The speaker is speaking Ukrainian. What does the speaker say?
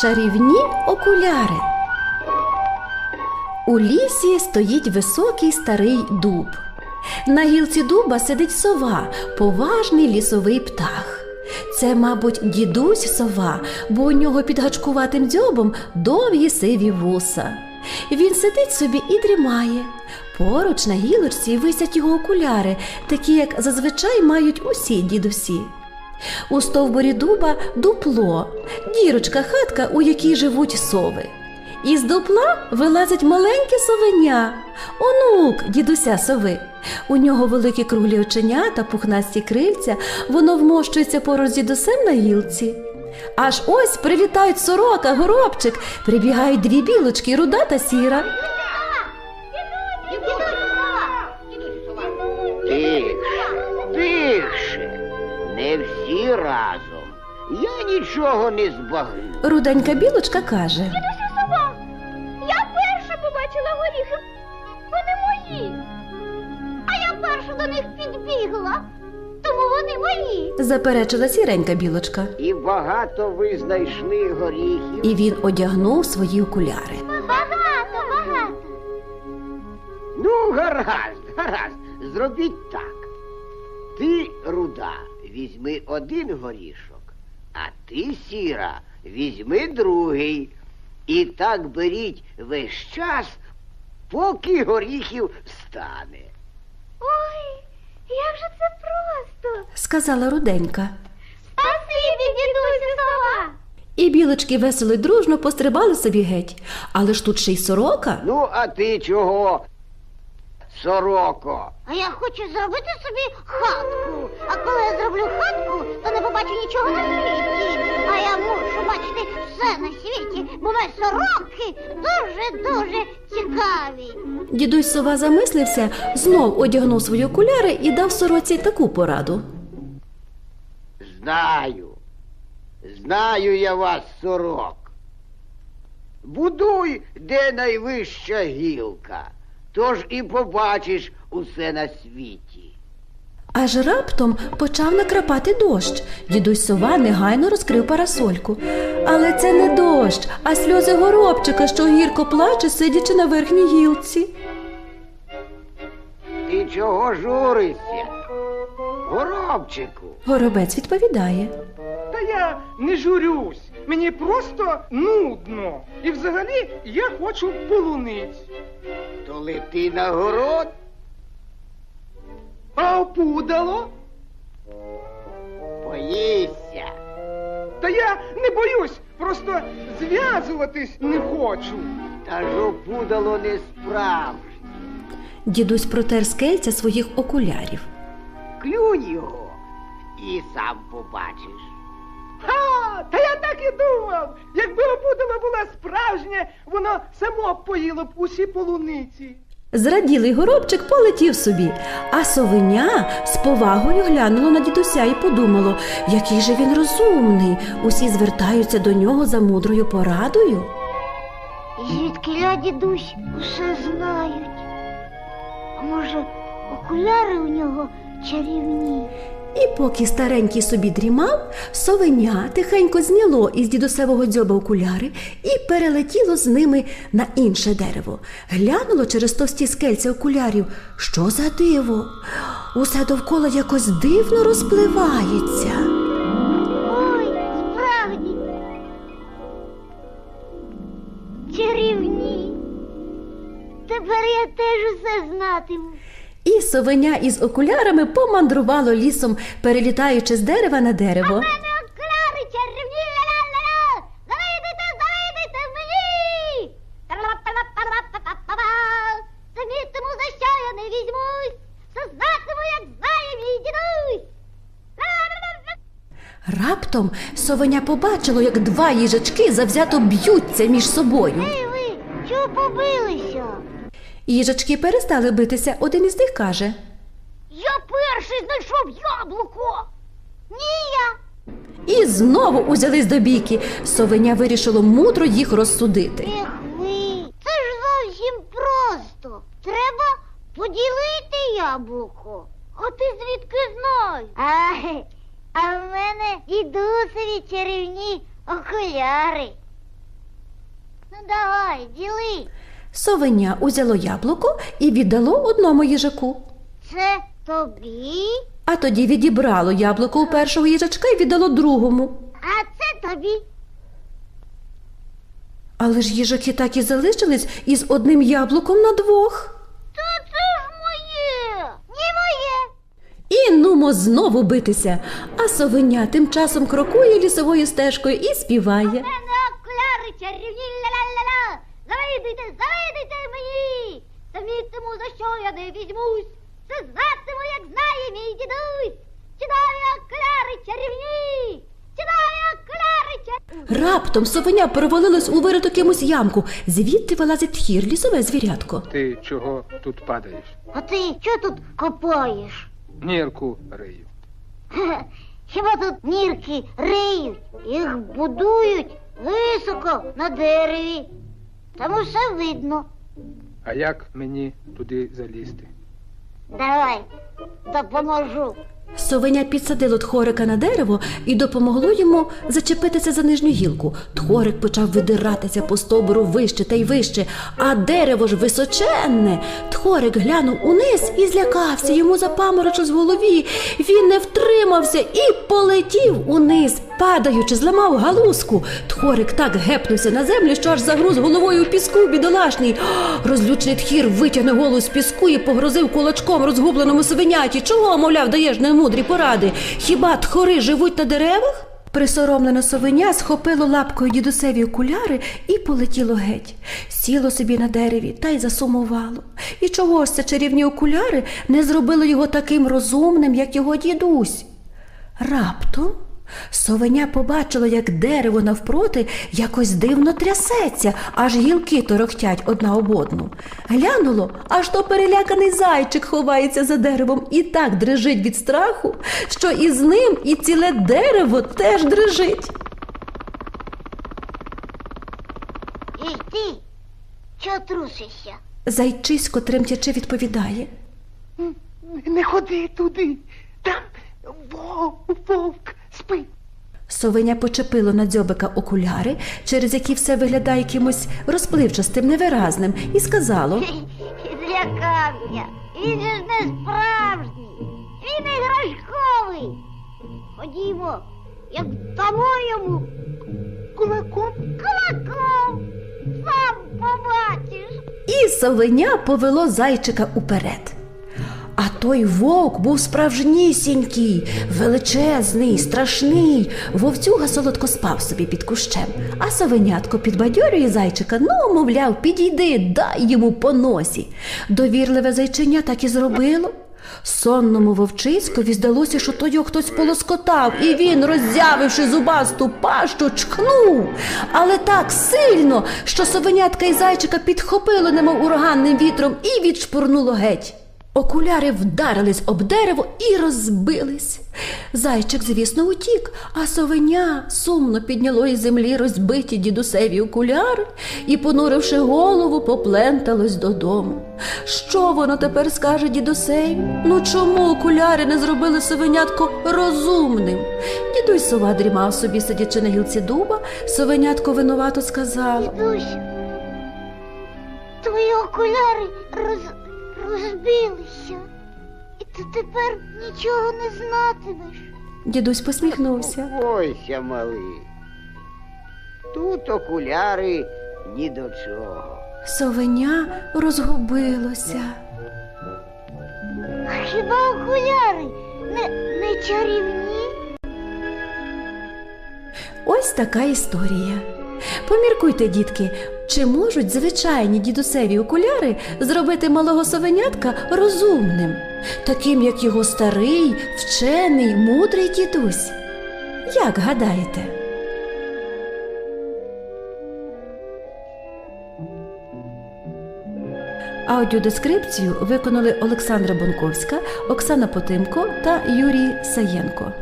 Чарівні окуляри. У лісі стоїть високий старий дуб. На гілці дуба сидить сова, поважний лісовий птах. Це, мабуть, дідусь сова, бо у нього під гачкуватим дзьобом довгі сиві вуса. Він сидить собі і дрімає. Поруч на гілочці висять його окуляри, такі, як зазвичай мають усі дідусі. У стовбурі дуба дупло, дірочка хатка, у якій живуть сови. Із дупла вилазить маленьке совеня, онук дідуся сови. У нього великі круглі оченята, пухнасті крильця, воно вмощується поруч з дідусем на гілці. Аж ось прилітають сорока, горобчик, прибігають дві білочки, руда та сіра. Разом. Я нічого не збагну. Руденька білочка каже. Дідуся сова. Я перша побачила горіхи. Вони мої. А я перша до них підбігла. Тому вони мої. Заперечила сіренька білочка, І багато ви знайшли горіхів. і він одягнув свої окуляри. Багато, багато. Ну, гаразд, гаразд. Зробіть так. Ти, руда, візьми один горішок, а ти, сіра, візьми другий. І так беріть весь час, поки горіхів стане. Ой, як же це просто. Сказала руденька. Спасибі, дідуся сова. І білочки весело й дружно пострибали собі геть. Але ж тут ще й сорока. Ну, а ти чого, сороко? А я хочу зробити собі хатку. А коли я зроблю хатку, то не побачу нічого на світі. А я мушу бачити все на світі, бо ми сороки дуже-дуже цікаві. Дідусь сова замислився, знов одягнув свої окуляри і дав сороці таку пораду. Знаю. Знаю я вас, сорок. Будуй, де найвища гілка, тож і побачиш усе на світі. Аж раптом почав накрапати дощ. Дідусь сова негайно розкрив парасольку. Але це не дощ, а сльози горобчика, що гірко плаче, сидячи на верхній гілці. Чого журишся? Горобчику, Горобець відповідає. Та я не журюсь. Мені просто нудно. І взагалі я хочу полуниць. то лети на город, А опудало? боїшся. Та я не боюсь, просто зв'язуватись не хочу. Та ж опудало не справжнє. Дідусь протер з кельця своїх окулярів. Клюнь його і сам побачиш. Ха! Та я так і думав. Якби опудало було справжнє, воно само поїло б усі полуниці. Зраділий горобчик полетів собі, а совеня з повагою глянуло на дідуся і подумало, який же він розумний. Усі звертаються до нього за мудрою порадою. Звідкиля дідусь усе знають. Може, окуляри у нього чарівні? І поки старенький собі дрімав, совеня тихенько зняло із дідусевого дзьоба окуляри і перелетіло з ними на інше дерево. Глянуло через товсті скельця окулярів. Що за диво? Усе довкола якось дивно розпливається. Усе знатиму. І совеня із окулярами помандрувало лісом, перелітаючи з дерева на дерево. окуляри! Завидите, завидите мені! Тра-ла-па-ла-па-ла-па-па-па! Замітиму, за що я не візьмусь! Все знатиму, як знає мій дідусь! Ла-ла-ла-ла! Раптом совеня побачило, як два їжачки завзято б'ються між собою. Ей ви, чого побилися? Їжачки перестали битися. Один із них каже: Я перший знайшов яблуко! Ні я! і знову узялись до бійки. Совеня вирішило мудро їх розсудити. Ех ви, це ж зовсім просто. Треба поділити яблуко. А ти звідки знаєш? А, а в мене дідусові чарівні окуляри. Ну давай, діли. Совеня узяло яблуко і віддало одному їжаку. Це тобі, А тоді відібрало яблуко у першого їжачка і віддало другому. а це тобі. Але ж їжаки так і залишились із одним яблуком на двох. Та це ж моє. Не моє. І нумо знову битися. А совеня тим часом крокує лісовою стежкою і співає. мене окуляри чарівні ля-ля-ля-ля. Завидуйте, завидуйте мені. Самітиму, за що я не візьмусь. Це знатиму, як знає мій дідусь. Чудові окуляри чарівні. Чудові окуляри чарівні. Раптом совеня перевалилась у вириту кимось ямку. Звідти вилазить тхір, лісове звірятко. Ти чого тут падаєш? А ти що тут копаєш? Нірку рию. Хіба тут нірки риють, їх будують високо на дереві. Там усе видно. А як мені туди залізти? Давай, допоможу. Совеня підсадило тхорика на дерево і допомогло йому зачепитися за нижню гілку. Тхорик почав видиратися по стовбуру вище та й вище, а дерево ж височенне. Тхорик глянув униз і злякався. Йому запаморочилось в голові. Він не втримався і полетів униз, падаючи, зламав галузку. Тхорик так гепнувся на землю, що аж загруз головою у піску бідолашний. Розлючений тхір витягнув голову з піску і погрозив кулачком розгубленому свиняті. Чого, мовляв, даєш немудрі поради? Хіба тхори живуть на деревах? Присоромлене совеня схопило лапкою дідусеві окуляри і полетіло геть. Сіло собі на дереві та й засумувало. І чого ж це чарівні окуляри не зробили його таким розумним, як його дідусь? Раптом совеня побачила, як дерево навпроти якось дивно трясеться, аж гілки торохтять одна об одну. Глянуло, аж то переляканий зайчик ховається за деревом і так дрижить від страху, що із ним і ціле дерево теж дрижить. І ти, чого трусишся? Зайчисько тремтячи відповідає. Не ходи туди. Там вовк, вовк спить. Совеня почепило на дзьобика окуляри, через які все виглядає якимось розпливчастим, невиразним, і сказало. Злякався. Він же ж не справжній. Він іграшковий. Ходімо, як дамо йому Кулаком кулаком. Сам побачиш. І совеня повело зайчика уперед. А той вовк був справжнісінький, величезний, страшний. Вовцюга солодко спав собі під кущем, а совенятко підбадьорює зайчика, ну, мовляв, підійди, дай йому по носі. Довірливе зайчиня так і зробило. Сонному вовчиськові здалося, що то його хтось полоскотав, і він, роззявивши зубасту пащу, чкнув. Але так сильно, що совенятка і зайчика підхопило, немов ураганним вітром, і відшпурнуло геть. Окуляри вдарились об дерево і розбились. Зайчик, звісно, утік, а совеня сумно підняло із землі розбиті дідусеві окуляри і, понуривши голову, попленталось додому. Що воно тепер скаже дідусеві? Ну чому окуляри не зробили совенятко розумним? Дідусь сова дрімав собі, сидячи на гілці дуба, совенятко винувато сказало. Дідусь, твої окуляри роз... розбилися. І ти тепер нічого не знатимеш. Дідусь посміхнувся. Бойся, малий. Тут окуляри ні до чого. Совеня розгубилося. А хіба окуляри не, не чарівні? Ось така історія. Поміркуйте, дітки, чи можуть звичайні дідусеві окуляри зробити малого совенятка розумним, таким, як його старий, вчений, мудрий дідусь? Як гадаєте? Аудіодескрипцію виконали Олександра Бонковська, Оксана Потимко та Юрій Саєнко.